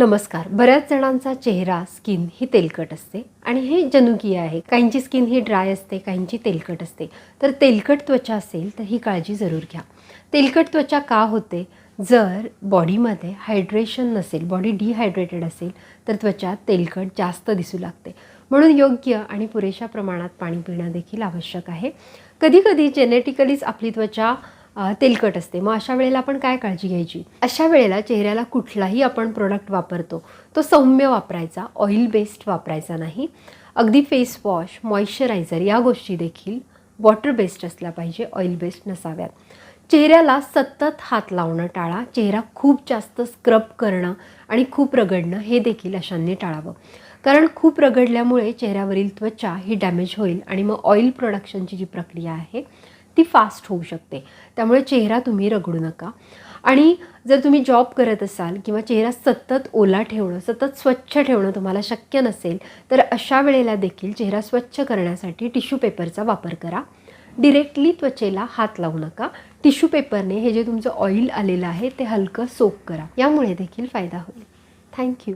नमस्कार. बऱ्याच जणांचा चेहरा स्किन ही तेलकट असते आणि हे जनुकीय आहे. काहींची स्किन ही ड्राय असते काहींची तेलकट असते. तर तेलकट त्वचा असेल तर ही काळजी जरूर घ्या. तेलकट त्वचा का होते? जर बॉडीमध्ये हायड्रेशन नसेल बॉडी डिहायड्रेटेड असेल तर त्वचा तेलकट जास्त दिसू लागते. म्हणून योग्य आणि पुरेशा प्रमाणात पाणी पिणं देखील आवश्यक आहे. कधीकधी जेनेटिकलीच आपली त्वचा तेलकट असते. मग अशा वेळेला आपण काय काळजी घ्यायची? अशा वेळेला चेहऱ्याला कुठलाही आपण प्रोडक्ट वापरतो तो सौम्य वापरायचा ऑइल बेस्ड वापरायचा नाही. अगदी फेस वॉश मॉइश्चरायझर या गोष्टी देखील वॉटर बेस्ड असल्या पाहिजे ऑइल बेस्ड नसाव्यात. चेहऱ्याला सतत हात लावणं टाळा चेहरा खूप जास्त स्क्रब करणं आणि खूप रगडणं हे देखील अशांनी टाळावं. कारण खूप रगडल्यामुळे चेहऱ्यावरील त्वचा ही डॅमेज होईल आणि मग ऑइल प्रोडक्शनची जी प्रक्रिया आहे ती फास्ट होऊ शकते. त्यामुळे चेहरा तुम्ही रगडू नका. आणि जर तुम्ही जॉब करत असाल किंवा चेहरा सतत ओला ठेवणं सतत स्वच्छ ठेवणं तुम्हाला शक्य नसेल तर अशा वेळेला देखील चेहरा स्वच्छ करण्यासाठी टिश्यू पेपरचा वापर करा. डिरेक्टली त्वचेला हात लावू नका. टिश्यू पेपरने हे जे तुमचं ऑइल आलेलं आहे ते हलकं सोक करा. यामुळे देखील फायदा होईल. थँक्यू